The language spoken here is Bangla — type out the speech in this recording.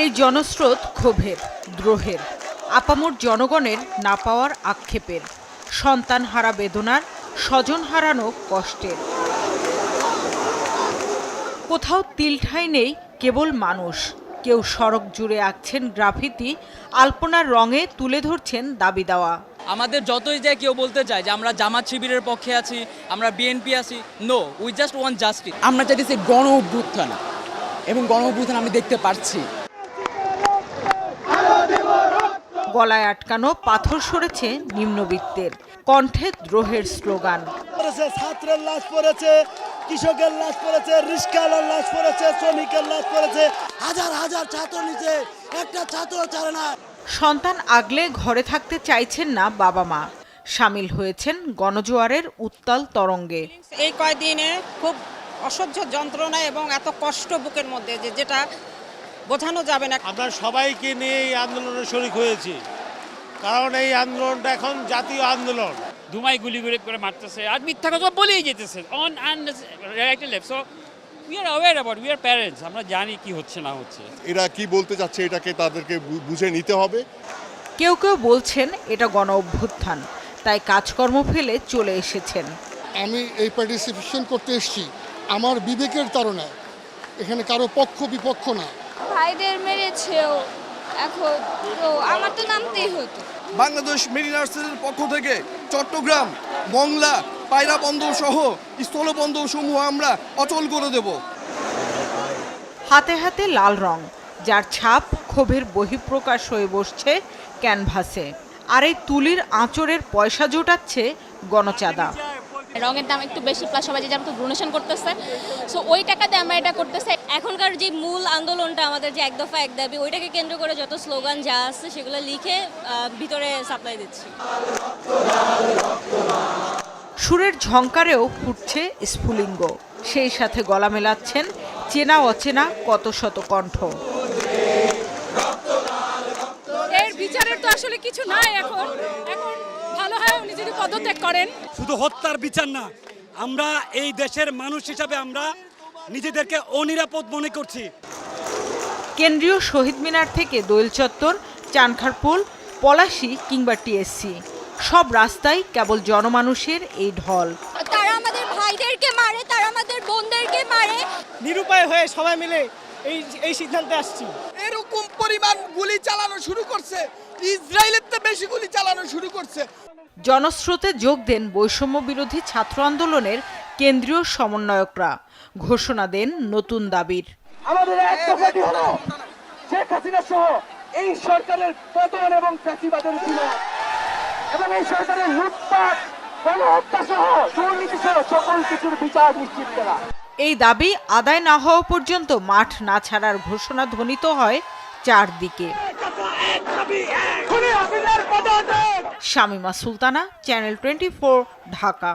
এই জনস্রোত ক্ষোভের দ্রোহের আপামর জনগণের না পাওয়ার আক্ষেপের সন্তান হারা বেদনার স্বজন হারানো কষ্টের। কোথাও তিলঠাই নেই কেবল মানুষ। কেউ সড়ক জুড়ে আঁকছেন গ্রাফিতি আলপনার রঙে তুলে ধরছেন দাবি দেওয়া। আমাদের যতই যায় কেউ বলতে চায় যে আমরা জামাত শিবিরের পক্ষে আছি আমরা বিএনপি আছি no we just want justice আমরা চাইতেছি গণ অভ্যুত্থান। এবং গণ অভ্যুত্থান আমি দেখতে পারছি। গলায় আটকানো পাথর সরেছে নিম্নবিত্তের। কণ্ঠে দ্রোহের স্লোগান। পড়েছে ছাত্রের লাশ পড়েছে কৃষকের লাশ পড়েছে রিস্কাওয়ালার লাশ পড়েছে শ্রমিকের লাশ পড়েছে। হাজার হাজার ছাত্র নিচে একটা ছাত্র ছাড়ে না। সন্তান আগলে ঘরে থাকতে চাইছেন না বাবা মা। সামিল হয়েছেন গণজোয়ারের উত্তাল তরঙ্গে। এই কয়দিনে খুব অসহ্য যন্ত্রণা এবং এত কষ্ট বুকের মধ্যে যে যেটা বোঝানো যাবে না। আমরা সবাইকে নিয়ে এই আন্দোলনে শরিক হয়েছি। কারণ এই আন্দোলনটা এখন জাতীয় আন্দোলন। ধুমাই গুলি গুলি করে মারতেছে। আর মিথ্যা কথা বলেই যেতেছে। On right left so we are aware about we are parents আমরা জানি কি হচ্ছে না হচ্ছে। এরা কি বলতে চাচ্ছে এটাকে তাদেরকে বুঝে নিতে হবে। কেউ কেউ বলছেন এটা গণ অভ্যুত্থান তাই কাজকর্ম ফেলে চলে এসেছেন। আমি এই পার্টিসিপেশন করতে এসেছি আমার বিবেকের তাড়নায়। এখানে কারও পক্ষ বিপক্ষ না। ভাইদের মেরেছেও এখন তো আমার তো নামতেই হতো। বাংলাদেশ মেরিনার্সের পক্ষ থেকে চট্টগ্রাম মংলা পায়রা বন্দর সহ স্থলবন্দর সমূহ আমরা অচল করে দেব। হাতে হাতে লাল রং যার ছাপ ক্ষোভের বহিঃপ্রকাশ হয়ে বসছে ক্যানভাসে। আর এই তুলির আঁচড়ের পয়সা জোটাচ্ছে গণচাঁদা। রঙের দাম একটু বেশি প্লাস সবাই যে যেমন ডোনেশন করতেছে। সো ওই টাকাতে আমরা এটা করতেছে। এখনকার যে মূল আন্দোলনটা আমাদের যে এক দফা এক দাবি ওইটাকে কেন্দ্র করে যত স্লোগান যা আছে সেগুলো লিখে ভিতরে সাপ্লাই দিচ্ছি। সুরের ঝংকারেও ফুটছে স্ফুলিঙ্গ। সেই সাথে গলা মেলাচ্ছেন চেনা অচেনা কত শত কণ্ঠ। এর বিচারের তো আসলে কিছু নাই এখন। এখন হয় উনি যদি পদত্যাগ করেন। শুধু হত্যার বিচার না আমরা এই দেশের মানুষ হিসাবে আমরা নিজেদেরকে অনিরাপদ মনে করছি। কেন্দ্রীয় শহীদ মিনার থেকে দোয়েল চত্বর চানখারপুল পলাশী কিংবা টিএসসি। সব রাস্তায় কেবল জনমানুষের এই ঢল। তারা আমাদের ভাইদেরকে মারে তারা আমাদের বোনদেরকে মারে। নিরুপায় হয়ে সবাই মিলে এই এই সিদ্ধান্তে আসছি। পরিমাণ গুলি চালানো শুরু করছে। ইসরায়েলের তো বেশি গুলি চালানো শুরু করছে। জনস্রোতে যোগ দেন বৈষম্য বিরোধী ছাত্র আন্দোলনের কেন্দ্রীয় সমন্বয়করা। ঘোষণা দেন নতুন দাবির। আমাদের এক দফাটি হলো শেখ হাসিনা সহ এই সরকারের পতন এবং ফ্যাসিবাদের ছিল এবং এই সরকারের লুটপাট গণহত্যা সহ দুর্নীতি সহ সকল কিছুর বিচার নিশ্চিত করা। এই দাবি আদায় না হওয়া পর্যন্ত মাঠ না ছাড়ার ঘোষণা ধ্বনিত হয় চারদিকে। Shamima Sultana channel twenty Dhaka.